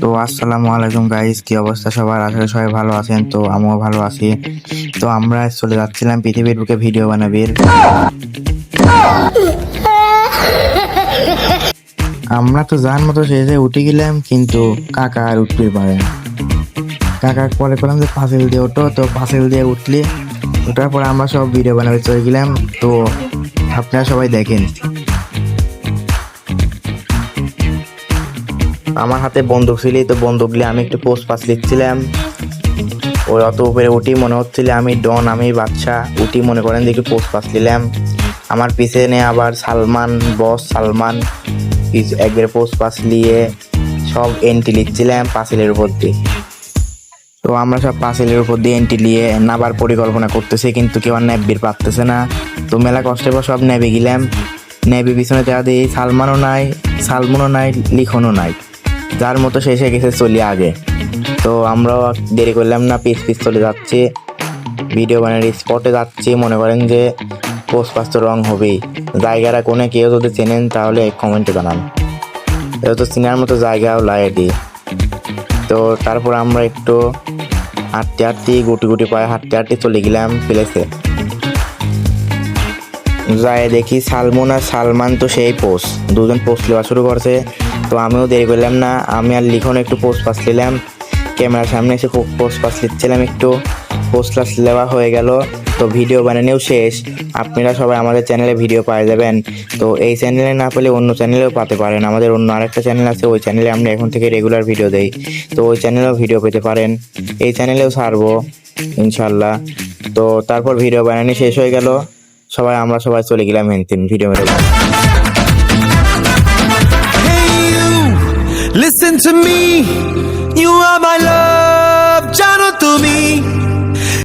তো আসসালামু আলাইকুম গাইস কি অবস্থা সবার? আসলে সবাই ভালো আছেন। তো আমিও ভালো আছি। তো আমরা চলে যাচ্ছিলাম পৃথিবীর বুকে ভিডিও বানাবির। আমরা তো যার মতো শেষে উঠে গেলাম, কিন্তু কাকা আর উঠতে পারে কাকা পরে করলাম যে পাঁচিল দিয়ে ওঠো। তো পাঁচিল দিয়ে উঠলি, ওঠার পরে আমরা সব ভিডিও বানাবে চলে গেলাম। তো আপনারা সবাই দেখেন। আমার হাতে বন্দুক ছিল, তো বন্দুক নিয়ে আমি একটু পোস্ট পাস লিখছিলাম ওই অত উপরে উঠি মনে হচ্ছিল আমি ডন, আমি বাচ্চা উঠি মনে করেন একটু পোস্ট পাস নিলাম। আমার পিছনে আবার সালমান বস সালমান। একবারে পোস্ট পাস নিয়ে সব এন্ট্রি লিখছিলাম পাঁচিলের উপর দিয়ে। তো আমরা সব পাঁচিলের উপর দিয়ে এন্ট্রি নিয়ে নাবার পরিকল্পনা করতেছি, কিন্তু কেউ আর ন্যাবির পারতেছে না। তো মেলা কষ্টের পর সব নেবে গেলাম। নেবি পিছনে দেখা দিই সালমানও নাই সালমানও নাই, লিখনও নাই। যার মতো শেষে গেছে, চলি আগে। তো আমরাও দেরি করলাম না পিস পিস চলে যাচ্ছি। ভিডিও বানার স্পটে যাচ্ছি, মনে করেন যে পোস্ট পাস তো রং হবেই। জায়গাটা কোনে কেউ যদি চেনেন, তাহলে কমেন্টে জানান। এটা তো চেনার মতো জায়গাও লাগে দিয়ে তো তারপর আমরা একটু হাঁটতে হাঁটতে গুটি গুটি পায়ে হাঁটতে হাঁটতে চলে গেলাম প্লেসে যায় দেখি সালমন আর সালমান তো সেই পোস্ট। দুজন পোস্ট লেওয়া শুরু করছে। তো আমিও দেরি করলাম না। আমি আর লিখন একটু পোস্ট পাস নিলাম। ক্যামেরার সামনে এসে পোস্ট পাস লিখছিলাম একটু। পোস্ট পাস নেওয়া হয়ে গেল। তো ভিডিও বানানোও শেষ। আপনারা সবাই আমাদের চ্যানেলে ভিডিও পাওয়া যাবেন। তো এই চ্যানেলে না পেলে অন্য চ্যানেলেও পাতে পারেন। আমাদের অন্য আরেকটা চ্যানেল আছে, ওই চ্যানেলে আমরা এখন থেকে রেগুলার ভিডিও দেই। তো ওই চ্যানেলেও ভিডিও পেতে পারেন। এই চ্যানেলেও ছাড়বো, ইনশাল্লাহ। তো তারপর ভিডিও বানানো শেষ হয়ে গেল। সবাই আমরা সবাই চলে গেলাম হেনতেন ভিডিও মেরে listen to me.